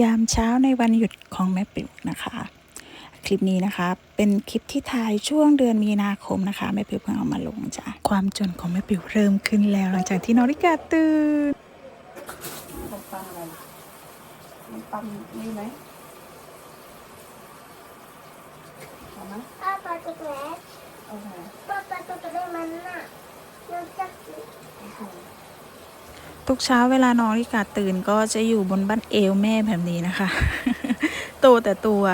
ยามเช้าในวันหยุดของแม่ปิ๋วนะคะ คลิปนี้นะคะ เป็นคลิปที่ถ่ายช่วงเดือนมีนาคมนะคะแม่ปิ๋วเพิ่งเอามาลงจ้ะความจนของแม่ปิ๋วเริ่มขึ้นแล้วหลังจากที่นอริกาตื่นขนมปังอะไรล่ะขนมปังนี่ไหมเอาไหมป้าปลาตัวแรกเอาไหมป้าปลาตัวแรกมันน่ะเราจะกิน ทุกเช้าเวลาน้อริกาตื่นก็จะอยู่บนบ้านเอวแม่แบบนี้นะคะโตแต่ตัว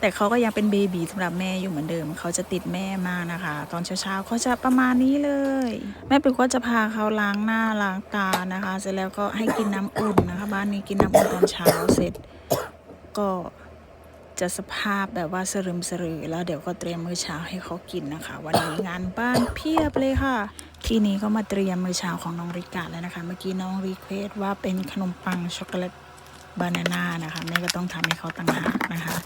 แต่เขาก็ยังเป็นเบบีสำหรับแม่อยู่เหมือนเดิม เขาจะติดแม่มากนะคะ ตอนเช้าๆเขาจะประมาณนี้เลย แม่ปิ๊กก็จะพาเขาล้างหน้าล้างตานะคะ เสร็จแล้วก็ให้กินน้ำอุ่นนะคะ บ้านนี้กินน้ำอุ่นตอนเช้าเสร็จก็ จะสภาพแบบว่าสรึมสรือ แล้วเดี๋ยวก็เตรียมมื้อเช้าให้เขากินนะคะ วันนี้งานบ้านเพียบเลยค่ะ ทีนี้ก็มาเตรียมมื้อเช้าของน้องริกาแล้วนะคะ เมื่อกี้น้องรีเควสว่าเป็นขนมปังช็อกโกแลตบานาน่านะคะแม่ก็ต้องทำให้เขาต่างหากนะคะ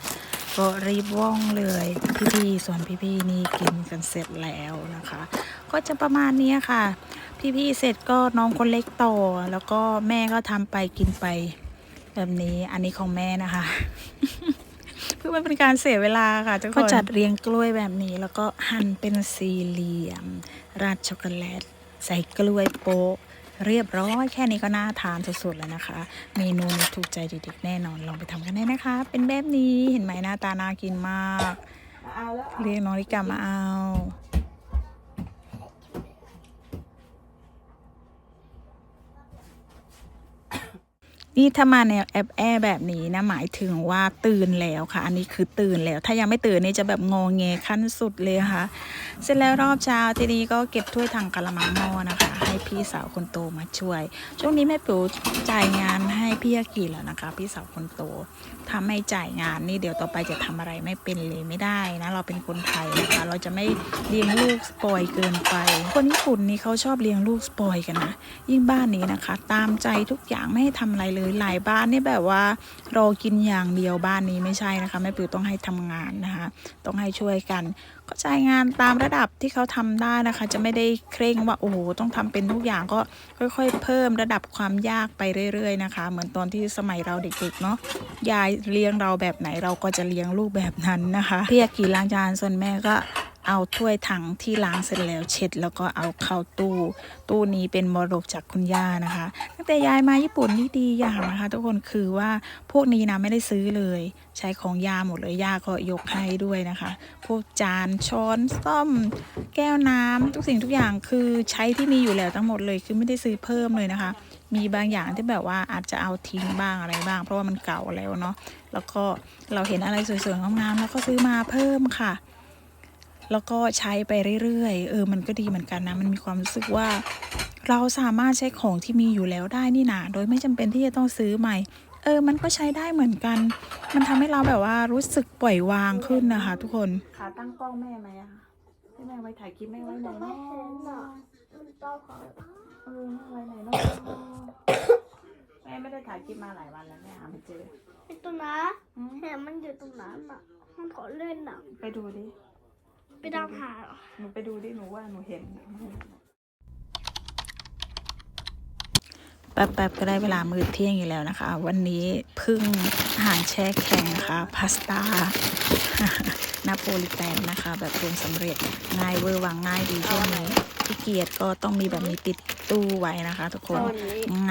ก็รีบว่องเลยพี่ๆส่วนพี่ๆนี่กินกันเสร็จแล้วนะคะ ก็จะประมาณนี้ค่ะ พี่ๆเสร็จก็น้องคนเล็กต่อ แล้วก็แม่ก็ทำไปกินไปแบบนี้อันนี้ของแม่นะคะ พื่อไม่เป็นการเสียเวลาค่ะทุกคน ก็จัดเรียงกล้วยแบบนี้ แล้วก็หั่นเป็นสี่เหลี่ยม ราดช็อกโกแลต ใส่กล้วยโป๊ะเรียบร้อยแค่นี้ก็น่าทานสุดๆแล้วนะคะ เมนูนี้ถูกใจเด็กๆแน่นอนลองไปทำกันได้นะคะ เป็นแบบนี้เห็นไหมหน้าตาน่ากินมาก เรียกน้องริกามาเอา นี่ถ้ามาแนวแอบแอแบบนี้นะหมายถึงว่าตื่นแล้วค่ะ อันนี้คือตื่นแล้ว ถ้ายังไม่ตื่นนี่จะแบบงอแงขั้นสุดเลยค่ะ เสร็จแล้วรอบเช้าทีนี้ก็เก็บถ้วยทางกะละมังหม้อนะคะ ให้พี่สาวคนโตมาช่วย ช่วงนี้แม่ปู่จ่ายงานให้พี่อากีแล้วนะคะ พี่สาวคนโตถ้าไม่จ่ายงานนี่เดี๋ยวต่อไปจะทำอะไรไม่เป็นเลยไม่ได้นะ เราเป็นคนไทยนะคะ เราจะไม่เลี้ยงลูกสปอยเกินไป คนญี่ปุ่นนี่เขาชอบเลี้ยงลูกสปอยกันนะยิ่งบ้านนี้นะคะ ตามใจทุกอย่างไม่ให้ทำอะไรเลยหลายบ้านนี่แบบว่ารอกินอย่างเดียวบ้านนี้ไม่ใช่นะคะแม่ปิวต้องให้ทำงานนะคะ ต้องให้ช่วยกันก็จ่ายงานตามระดับที่เขาทำได้นะคะ จะไม่ได้เคร่งว่าโอ้โหต้องทำเป็นทุกอย่างก็ค่อย ๆ เพิ่มระดับความยากไปเรื่อย ๆ นะคะ เหมือนตอนที่สมัยเราเด็ก ๆ เนาะยายเลี้ยงเราแบบไหนเราก็จะเลี้ยงลูกแบบนั้นนะคะพี่อากีล้างจานส่วนแม่ก็เอาถ้วยถังที่ล้างเสร็จแล้วเช็ด แล้วก็เอาเข้าตู้ ตู้นี้เป็นมรดกจากคุณย่านะคะ ตั้งแต่ยายมาญี่ปุ่นนี่ดีอย่างนะคะ ทุกคนคือว่าพวกนี้นะไม่ได้ซื้อเลย ใช้ของย่าหมดเลยย่าก็ยกให้ด้วยนะคะ พวกจานช้อนซ่อม แก้วน้ำทุกสิ่งทุกอย่างคือใช้ที่มีอยู่แล้วทั้งหมดเลย คือไม่ได้ซื้อเพิ่มเลยนะคะ มีบางอย่างที่แบบว่าอาจจะเอาทิ้งบ้างอะไรบ้าง เพราะว่ามันเก่าแล้วเนาะแล้วก็เราเห็นอะไรสวยๆงามๆแล้วก็ซื้อมาเพิ่มค่ะ แล้วก็ใช้ไปเรื่อยๆเออมันก็ดีเหมือนกันนะมันมีความรู้สึกว่าเราสามารถใช้ของที่มีอยู่แล้วได้นี่นาโดยไม่จำเป็นที่จะต้องซื้อใหม่ เออ มันก็ใช้ได้เหมือนกัน มันทำให้เราแบบว่ารู้สึกปล่อยวางขึ้นนะคะ ทุกคน ขาตั้งกล้องแม่ไหมอะให้แม่ไว้ถ่ายคลิปแม่ไว้ไหนไม่เนาะเห็นหรอกมันโตของเออแม่ไว้ไหนเนาะแม่ไม่ได้ถ่ายคลิปมาหลายวันแล้วแม่หาไม่เจอไอ้ตัวนั้นอืมเห็นมันอยู่ตรงนั้นอะมันขอเล่นอะไปดูดิ ไปดาวหาเหรอหนูไปดูดิ หนูว่าหนูเห็น แป๊บๆก็ได้เวลามื้อเที่ยงอยู่แล้วนะคะ วันนี้เพึ่งอาหารแช่แข็งนะคะพาสต้านาโปลิแตนนะคะ แบบปรุงสำเร็จง่ายเวอร์วังง่ายดีช่วงนี้พี่เกียรติก็ต้องมีแบบนี้ติดตู้ไว้นะคะ ทุกคน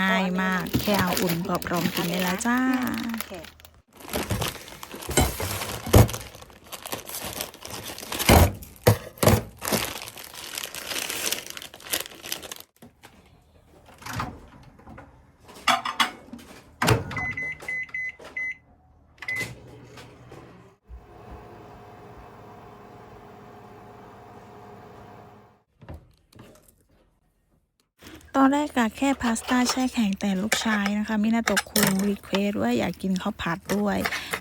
ง่ายมากแค่เอาอุ่นก็พร้อมกินได้แล้วจ้า อนแรกกะแค่พาสต้าแช่แข็งแต่ลูกชายนะคะมินาโตะคุงรีเควสว่าอยากกินข้าวผัดด้วย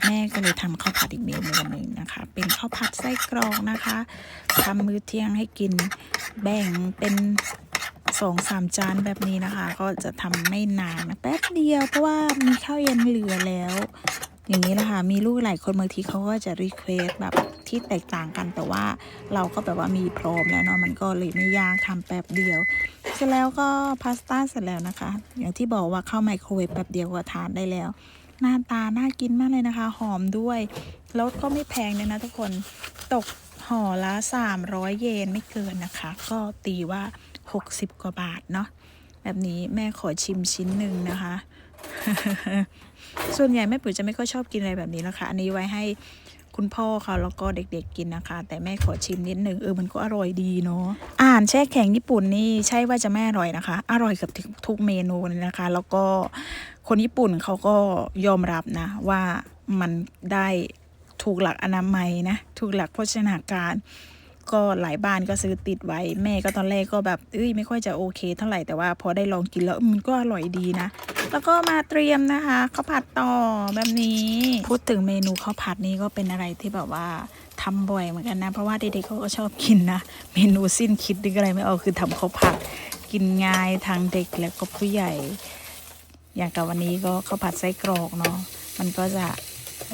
แม่ก็เลยทำข้าวผัดอีกเมนูหนึ่งนะคะ เป็นข้าวผัดไส้กรอกนะคะทำมื้อเที่ยงให้กินแบ่งเป็นสองสามจานแบบนี้นะคะ ก็จะทำไม่นานนะแป๊บเดียวเพราะว่ามีข้าวเย็นเหลือแล้ว อย่างนี้แหละค่ะมีลูกหลายคนบางทีเขาก็จะรีเควสแบบที่แตกต่างกันแต่ว่าเราก็แบบว่ามีพร้อมแล้วเนาะมันก็เลยไม่ยากทำแป๊บเดียว เสร็จแล้วก็พาสต้าเสร็จแล้วนะคะ อย่างที่บอกว่าเข้าไมโครเวฟแป๊บเดียวก็ทานได้แล้ว หน้าตาน่ากินมากเลยนะคะ หอมด้วยแล้วก็ไม่แพงเลยนะทุกคนตกห่อละ 300 เยนไม่เกินนะคะ ก็ตีว่า 60 กว่าบาทเนาะแบบนี้แม่ขอชิมชิ้นหนึ่งนะคะ ส่วนใหญ่แม่ปุ๋ยจะไม่ค่อยชอบกินอะไรแบบนี้แล้วค่ะอันนี้ไว้ให้คุณพ่อเขาแล้วก็เด็กๆกินนะคะ แต่แม่ขอชิมนิดหนึ่งเออมันก็อร่อยดีเนาะอาหารแช่แข็งญี่ปุ่นนี่ใช่ว่าจะไม่อร่อยนะคะ อร่อยกับทุกเมนูเลยนะคะ แล้วก็คนญี่ปุ่นเขาก็ยอมรับนะ ว่ามันได้ถูกหลักอนามัยนะ ถูกหลักโภชนาการ ก็หลายบ้านก็ซื้อติดไว้ แม่ก็ตอนแรกก็แบบเอ้ยไม่ค่อยจะโอเค เท่าไหร่แต่ว่าพอได้ลองกินแล้วมันก็อร่อยดีนะ แล้วก็มาเตรียมนะคะข้าวผัดต่อแบบนี้ พูดถึงเมนูข้าวผัดนี้ก็เป็นอะไรที่แบบว่าทำบ่อยเหมือนกันนะ เพราะว่าเด็กๆเขาก็ชอบกินนะ เมนูสิ้นคิดนึกอะไรไม่ออกคือทำข้าวผัด กินง่ายทั้งเด็กและก็ผู้ใหญ่ อย่างกับวันนี้ก็ข้าวผัดไส้กรอกเนาะมันก็จะ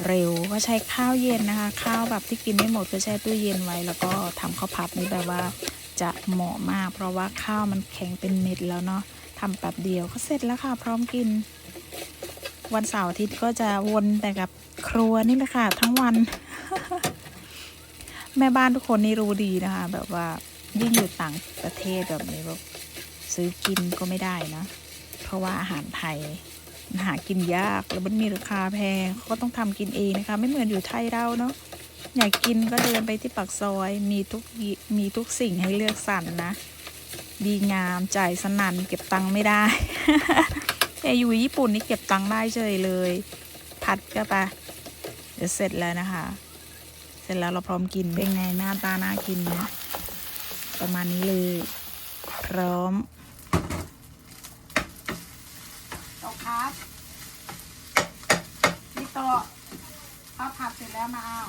เร็วก็ใช้ข้าวเย็นนะคะ ข้าวแบบที่กินไม่หมดก็แช่ตู้เย็นไว้ แล้วก็ทำข้าวผัดนี้แบบว่าจะเหมาะมาก เพราะว่าข้าวมันแข็งเป็นเม็ดแล้วเนาะ ทำแป๊บเดียวก็เสร็จแล้วค่ะ พร้อมกิน วันเสาร์อาทิตย์ก็จะวนแต่กับครัวนี่แหละค่ะ ทั้งวัน แม่บ้านทุกคนนี่รู้ดีนะคะ แบบว่ายิ่งอยู่ต่างประเทศแบบนี้แบบซื้อกินก็ไม่ได้นะ เพราะว่าอาหารไทยหากินยากแล้วมันมีราคาแพงเขาก็ต้องทำกินเองนะคะ ไม่เหมือนอยู่ไทยเราเนาะอยากกินก็เดินไปที่ปากซอย มีทุกมีทุกสิ่งให้เลือกสรรนะ ดีงามจ่ายสนันเก็บตังค์ไม่ได้แต่อยู่ญี่ปุ่นนี่เก็บตังค์ได้เฉยเลย ผัดก็ไปเดี๋ยวเสร็จแล้วนะคะ เสร็จแล้วเราพร้อมกินเป็นไงหน้าตาน่ากินนะประมาณนี้เลย พร้อมโต๊ะครับนี่โต๊ะข้าวผัดเสร็จแล้วมาเอา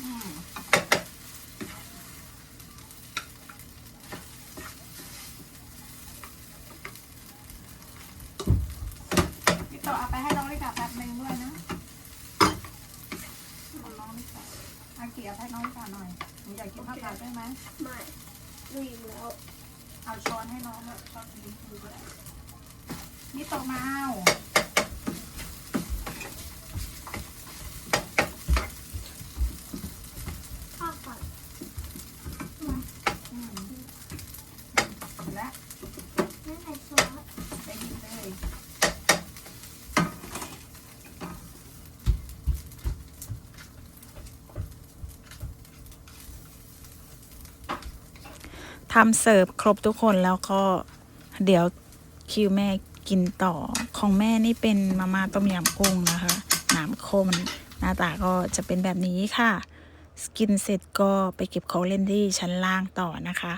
อืมพี่โต๊ะ เอาไปให้น้องลิกาแป๊บหนึงด้วยนะเอาน้องลิกาเอาเกียร์ให้น้องลิกาหน่อยหนูอยากกินข้าวผัดได้ไหมไม่ดูอยู่แล้ว เอาช้อนให้น้องแบบช้อนสีชมพูก็ได้นี่โตะมาเอา ข้าวผัด อืมเสร็จแล้ว ไม่ใส่ซอส ไปหยิบเลย ทำเสิร์ฟครบทุกคนแล้วก็เดี๋ยวคิวแม่กินต่อของแม่นี่เป็นมาม่าต้มยำกุ้งนะคะน้ำข้นหน้าตาก็จะเป็นแบบนี้ค่ะ สกินเสร็จก็ไปเก็บของเล่นที่ชั้นล่างต่อนะคะ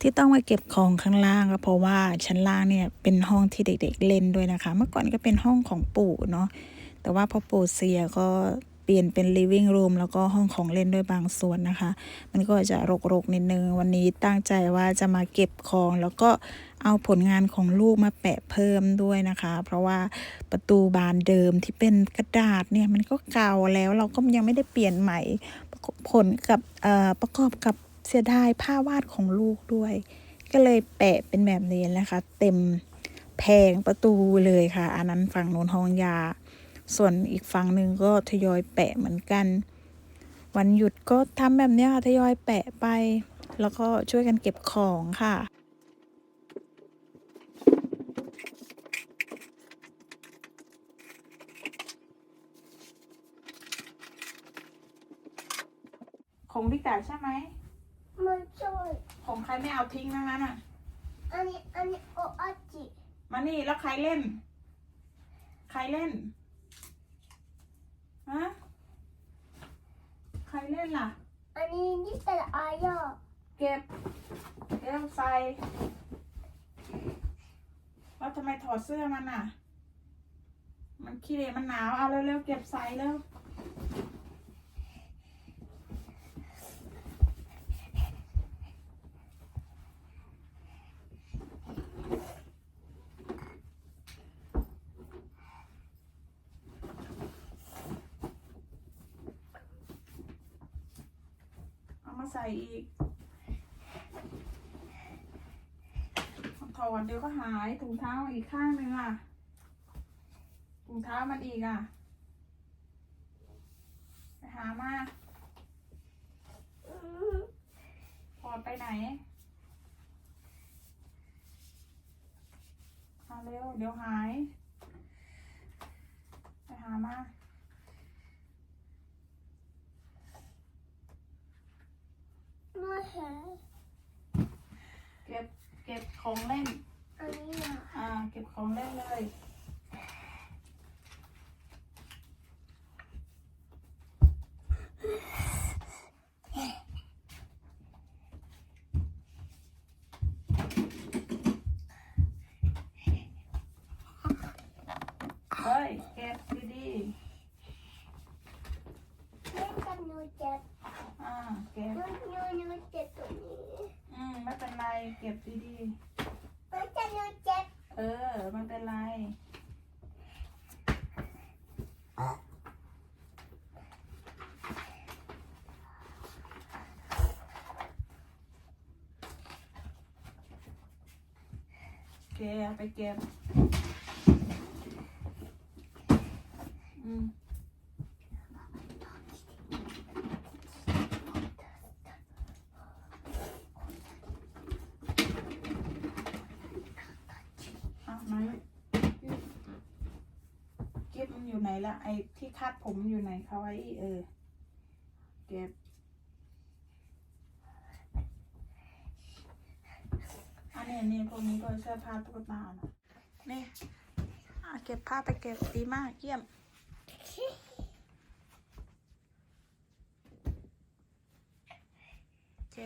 ที่ต้องมาเก็บของข้างล่างก็เพราะว่าชั้นล่างเนี่ยเป็นห้องที่เด็กๆเล่นด้วยนะคะ เมื่อก่อนก็เป็นห้องของปู่เนาะแต่ว่าพอปู่เสียก็ เปลี่ยนเป็น living room แล้วก็ห้องของเล่นด้วยบางส่วนนะคะ มันก็จะรกๆนิดนึง วันนี้ตั้งใจว่าจะมาเก็บของ แล้วก็เอาผลงานของลูกมาแปะเพิ่มด้วยนะคะ เพราะว่าประตูบานเดิมที่เป็นกระดาษเนี่ยมันก็เก่าแล้วเราก็ยังไม่ได้เปลี่ยนใหม่ผลกับเอ่อประกอบกับเสียดายผ้าวาดของลูกด้วย ก็เลยแปะเป็นแบบนี้นะคะ เต็มแพงประตูเลยค่ะ อันนั้นฝั่งโน้นห้องยา ส่วนอีกฝั่งหนึ่งก็ทยอยแปะเหมือนกัน วันหยุดก็ทำแบบเนี้ยค่ะทยอยแปะไป แล้วก็ช่วยกันเก็บของค่ะของลิกาใช่ไหมมันช่วยของใครไม่เอาทิ้งนะงั้นอะ อันนี้ อันนี้โออาจิมานี่แล้วใครเล่น ใครเล่น ฮะ ใคร เล่นล่ะ อันนี้นี่เป็นอายอเก็บเก็บใส่แล้วทำไมถอดเสื้อมันอะ มันขี้เหร่มันหนาว เอาเร็วๆเก็บใส่เร็ว ใส่อีกถอดเดี๋ยวก็หายถุงเท้าอีกข้างหนึ่งอะถุงเท้ามันอีกอะไปหามาถอดไปไหนมาเร็วเดี๋ยวหาย ไปหามา ไม่เห็น เก็บ เก็บของเล่น อันนี้อะ อ่า เก็บของเล่นเลยเฮ้ยเก็บดีเล่นกับหนูเจ็บ ๆอ่า เก็บ หนูหนูหนูเจ็บตรงนี้ อืม ไม่เป็นไร เก็บดี มันจะหนูเจ็บ ๆ เออ ไม่เป็นไร เก็บไปเก็บอืมอ้าไหนเก็บมันอยู่ไหนละไอ้ที่คาดผมอยู่ไหนเขาไว้เออ เก็บ เนนี้นี่พวกนี้ก็เสื้อผ้าตุ๊กตานะนี่เก็บผ้าไปเก็บดีมากเยี่ยมแก